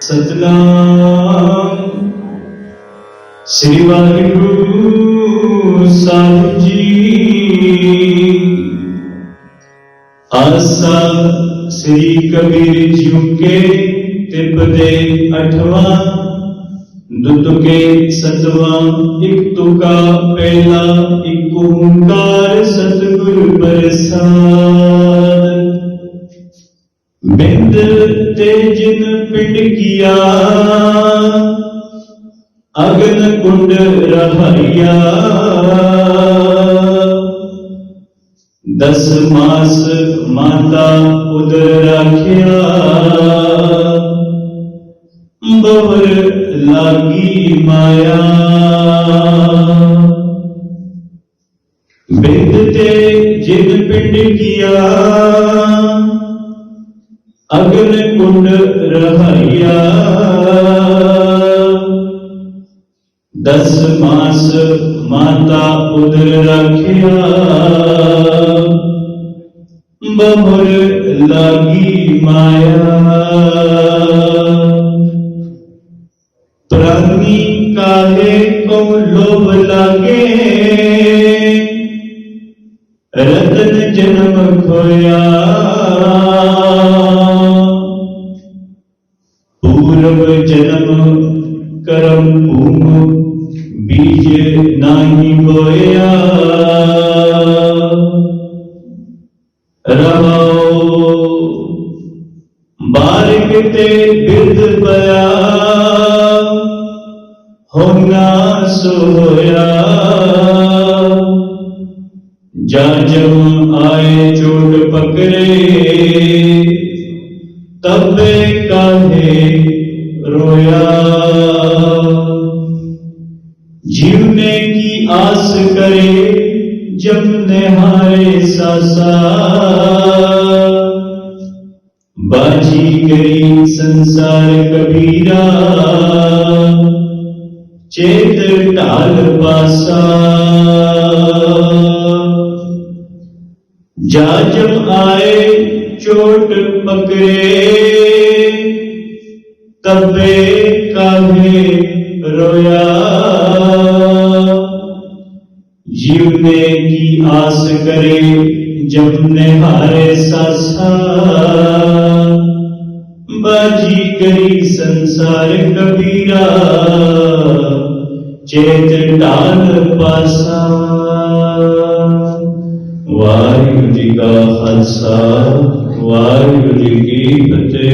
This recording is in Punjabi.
ਸਤਨਾਮ। ਸ੍ਰੀ ਵਾਹਿਗੁਰੂ ਸਾਹਿਬ ਜੀ। ਆਸਾ ਸ੍ਰੀ ਕਬੀਰ ਜੀ ਕੇ ਤਿਪਦੇ ਅਠਵਾ। ਦੁਤਕੇ ਸਤਵਾ, ਇਕ ਤੁਕਾ ਪਹਿਲਾ, ਇਕ ਓੰਕਾਰ ਸਤਿਗੁਰ ਪ੍ਰਸਾਦ। ਬਿੰਦ ਤੇ ਜਿਨ ਪਿੰਡ ਕੀਆ, ਅਗਨ ਕੁੰਡ ਰਹਾਇਆ ਦਸ ਮਾਸ ਮਾਤਾ ਉਦਰ ਰਾਖਿਆ। ਬਵਰ ਲਾਗੀ ਮਾਇਆ। ਬਿੰਦ ਤੇ ਜਿਨ ਪਿੰਡ ਕੀਆ ਅਗਨ ਕੁੰਡ ਰਹਾਇਆ ਦਸ ਮਾਸ ਮਾਤਾ ਉਦਰ ਰੱਖਿਆ। ਬਹੁਰ ਲਾਗੀ ਮਾਇਆ। ਪ੍ਰਾਨੀ ਕਾਹੇ ਕੋ ਲੋਭ ਲਾਗੇ? ਰਤਨ ਜਨਮ ਖੋਇਆ। ਕਰਮ ਭੂਮ ਬੀਜ ਨਾਹੀ ਬੋਇਆ ਰਹਾਉ ਬਾਰਿਕ ਤੇ ਬਿਰਦ ਪਿਆ। ਹੋਣਾ ਸੋਇਆ। ਜਮ ਆਏ ਚੋਟ ਪਕਰੇ ਤਬੇ ਕਾਹੇ ਰੋਇਆ। की आस करे जब निहारे सासा बाजी गई संसार कबीरा चेत टाल पासा जा जब आए चोट पकड़े तबे काहे रोया जीवने की आस करे जब निहारे सासा बाजी करी संसार कबीरा चेत डाल पासा वाहिगुरु जी का खालसा वाहिगुरु जी की फतेह